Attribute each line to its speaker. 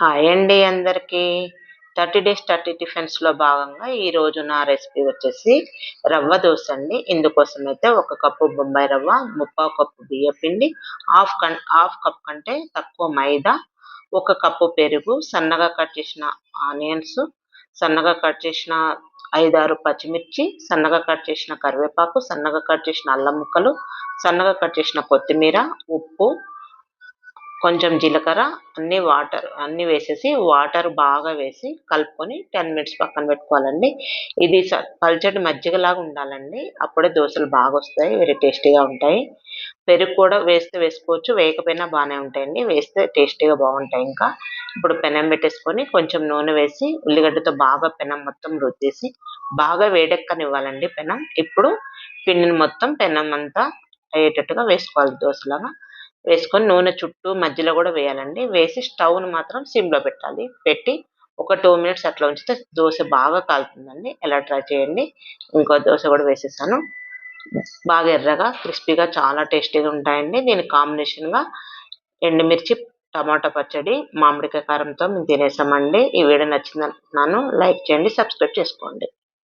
Speaker 1: Hi అండి అందరికీ. Thirty days thirty టిఫిన్స్లో భాగంగా ఈరోజు నా రెసిపీ వచ్చేసి రవ్వ దోశ అండి. ఇందుకోసం అయితే ఒక కప్పు బొంబాయి రవ్వ ముప్పావు కప్పు బియ్య పిండి హాఫ్ కన్ హాఫ్ కప్ కంటే తక్కువ మైదా ఒక కప్పు పెరుగు సన్నగా కట్ చేసిన ఆనియన్స్ సన్నగా కట్ చేసిన ఐదారు పచ్చిమిర్చి సన్నగా కట్ చేసిన కరివేపాకు సన్నగా కట్ చేసిన అల్లం ముక్కలు సన్నగా కట్ చేసిన కొత్తిమీర ఉప్పు కొంచెం జీలకర్ర అన్ని వాటర్ అన్ని వేసేసి వాటర్ బాగా వేసి కలుపుకొని టెన్ మినిట్స్ పక్కన పెట్టుకోవాలండి. ఇది పల్చటి మజ్జిగలాగా ఉండాలండి. అప్పుడే దోశలు బాగా వస్తాయి వెరీ టేస్టీగా ఉంటాయి. పెరుగు కూడా వేస్తే వేసుకోవచ్చు వేయకపోయినా బాగానే ఉంటాయండి. వేస్తే టేస్టీగా బాగుంటాయి ఇంకా. ఇప్పుడు పెనం పెట్టేసుకొని కొంచెం నూనె వేసి ఉల్లిగడ్డతో బాగా పెనం మొత్తం రుద్దేసి బాగా వేడెక్కనివ్వాలండి పెనం. ఇప్పుడు పిండిని మొత్తం పెనం అంతా అయ్యేటట్టుగా వేసుకోవాలి దోశలాగా. వేసుకొని నూనె చుట్టూ మధ్యలో కూడా వేయాలండి. వేసి స్టవ్ను మాత్రం సిమ్లో పెట్టాలి. పెట్టి ఒక టూ మినిట్స్ అట్లా ఉంచితే దోశ బాగా కాలుతుందండి. ఎలా ట్రై చేయండి. ఇంకో దోశ కూడా వేసేసాను. బాగా ఎర్రగా క్రిస్పీగా చాలా టేస్టీగా ఉంటాయండి. దీని కాంబినేషన్గా ఎండుమిర్చి టమాటా పచ్చడి మామిడికాయ కారంతో మేము తినేసామండి. ఈ వీడియో నచ్చిందనుకుంటున్నాను. లైక్ చేయండి సబ్స్క్రైబ్ చేసుకోండి.